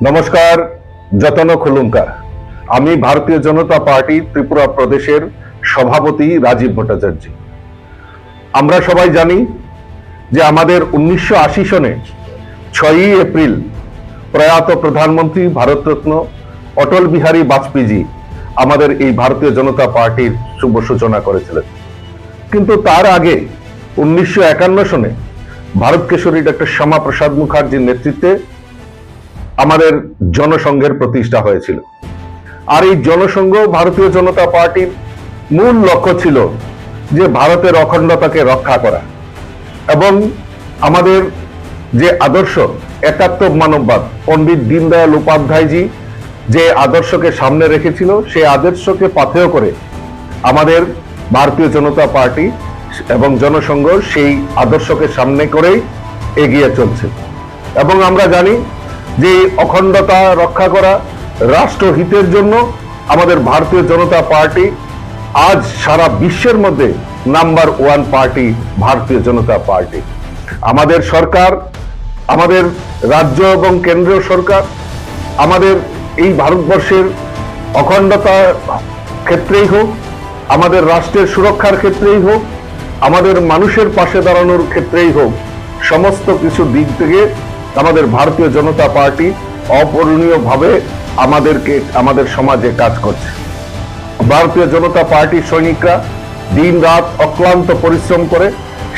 নমস্কার, যতন খুলুঙ্কার আমি ভারতীয় জনতা পার্টি ত্রিপুরা প্রদেশের সভাপতি রাজীব ভট্টাচার্য। আমরা সবাই জানি যে আমাদের উনিশশো আশি সনে ছয়ই এপ্রিল প্রয়াত প্রধানমন্ত্রী ভারতরত্ন অটল বিহারী বাজপেয়ীজি আমাদের এই ভারতীয় জনতা পার্টির শুভ সূচনা করেছিলেন। কিন্তু তার আগে উনিশশো একান্ন সনে ভারত কেশরী ডক্টর শ্যামা প্রসাদ মুখার্জির নেতৃত্বে আমাদের জনসংঘের প্রতিষ্ঠা হয়েছিল। আর এই জনসংঘ ভারতীয় জনতা পার্টির মূল লক্ষ্য ছিল যে ভারতের অখণ্ডতাকে রক্ষা করা এবং আমাদের যে আদর্শ একাত্ম মানববাদ, পণ্ডিত দীনদয়াল উপাধ্যায়জি যে আদর্শকে সামনে রেখেছিল, সেই আদর্শকে পাথেয় করে আমাদের ভারতীয় জনতা পার্টি এবং জনসংঘ সেই আদর্শকে সামনে করেই এগিয়ে চলছে। এবং আমরা জানি যে অখণ্ডতা রক্ষা করা রাষ্ট্রহিতের জন্য আমাদের ভারতীয় জনতা পার্টি আজ সারা বিশ্বের মধ্যে নাম্বার ওয়ান পার্টি ভারতীয় জনতা পার্টি। আমাদের সরকার, আমাদের রাজ্য এবং কেন্দ্রীয় সরকার, আমাদের এই ভারতবর্ষের অখণ্ডতা ক্ষেত্রেই হোক, আমাদের রাষ্ট্রের সুরক্ষার ক্ষেত্রেই হোক, আমাদের মানুষের পাশে দাঁড়ানোর ক্ষেত্রেই হোক, সমস্ত কিছু দিক থেকে আমাদের ভারতীয় জনতা পার্টি অপূরণীয়ভাবে আমাদেরকে, আমাদের সমাজে কাজ করছে। ভারতীয় জনতা পার্টির সৈনিকরা দিন রাত অক্লান্ত পরিশ্রম করে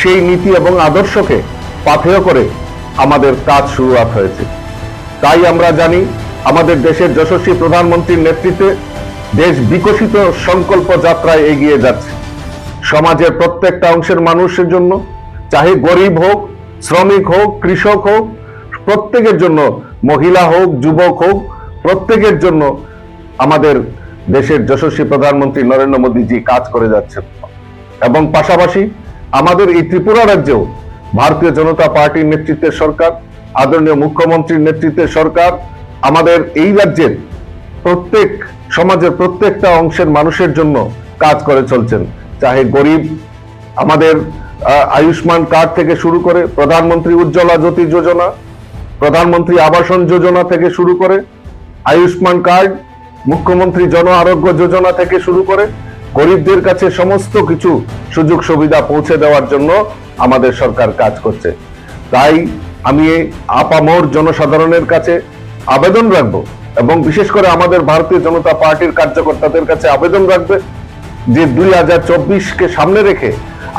সেই নীতি এবং আদর্শকে পাথেয় করে আমাদের কাজ শুরুয়াত হয়েছে। তাই আমরা জানি, আমাদের দেশের যশস্বী প্রধানমন্ত্রীর নেতৃত্বে দেশ বিকশিত সংকল্প যাত্রায় এগিয়ে যাচ্ছে। সমাজের প্রত্যেকটা অংশের মানুষের জন্য, চাহে গরিব হোক, শ্রমিক হোক, কৃষক হোক প্রত্যেকের জন্য, মহিলা হোক, যুবক হোক, প্রত্যেকের জন্য আমাদের দেশের যশস্বী প্রধানমন্ত্রী নরেন্দ্র মোদীজি কাজ করে যাচ্ছেন। এবং পাশাপাশি আমাদের এই ত্রিপুরা রাজ্যেও ভারতীয় জনতা পার্টির নেতৃত্বের সরকার, আদরণীয় মুখ্যমন্ত্রীর নেতৃত্বের সরকার, আমাদের এই রাজ্যের প্রত্যেক সমাজের প্রত্যেকটা অংশের মানুষের জন্য কাজ করে চলছেন। চাহে গরিব, আমাদের আয়ুষ্মান কার্ড থেকে শুরু করে প্রধানমন্ত্রী উজ্জ্বলা জ্যোতি যোজনা প্রধানমন্ত্রী আবাসন যোজনা থেকে শুরু করে, আয়ুষ্মান কার্ড, মুখ্যমন্ত্রী জন আরোগ্য যোজনা থেকে শুরু করে, গরিবদের কাছে সমস্ত কিছু সুযোগ সুবিধা পৌঁছে দেওয়ার জন্য আমাদের সরকার কাজ করছে। তাই আমি আপামর জনসাধারণের কাছে আবেদন রাখব এবং বিশেষ করে আমাদের ভারতীয় জনতা পার্টির কার্যকর্তাদের কাছে আবেদন রাখবে যে দুই হাজার চব্বিশকে সামনে রেখে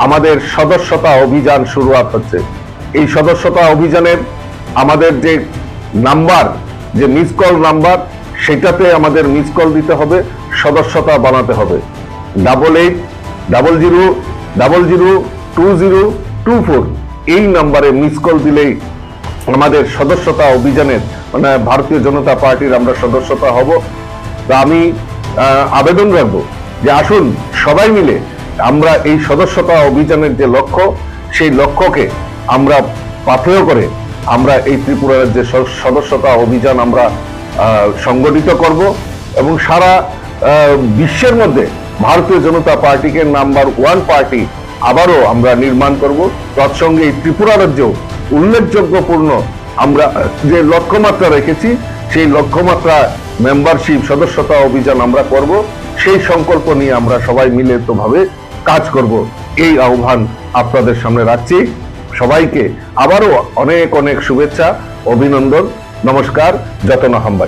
আমাদের সদস্যতা অভিযান শুরুয়াত হচ্ছে। এই সদস্যতা অভিযানের আমাদের যে নাম্বার, যে মিস কল নাম্বার, সেটাতে আমাদের মিস কল দিতে হবে, সদস্যতা বানাতে হবে। Double eight double zero double zero two zero two four এই নাম্বারে মিস কল দিলেই আমাদের সদস্যতা অভিযানের মানে ভারতীয় জনতা পার্টির আমরা সদস্যতা হব। তা আমি আবেদন রাখব যে আসুন সবাই মিলে আমরা এই সদস্যতা অভিযানের যে লক্ষ্য, সেই লক্ষ্যকে আমরা পাথেয় করে আমরা এই ত্রিপুরা রাজ্যের সদস্যতা অভিযান আমরা সংগঠিত করব এবং সারা বিশ্বের মধ্যে ভারতীয় জনতা পার্টিকে নাম্বার ওয়ান পার্টি আবারও আমরা নির্মাণ করব। তৎসঙ্গে এই ত্রিপুরা রাজ্যেও উল্লেখযোগ্যপূর্ণ আমরা যে লক্ষ্যমাত্রা রেখেছি, সেই লক্ষ্যমাত্রা মেম্বারশিপ সদস্যতা অভিযান আমরা করব। সেই সংকল্প নিয়ে আমরা সবাই মিলিতভাবে কাজ করব। এই আহ্বান আপনাদের সামনে রাখছি। সবাইকে আবারও অনেক অনেক শুভেচ্ছা অভিনন্দন নমস্কার যতন হাম্বাই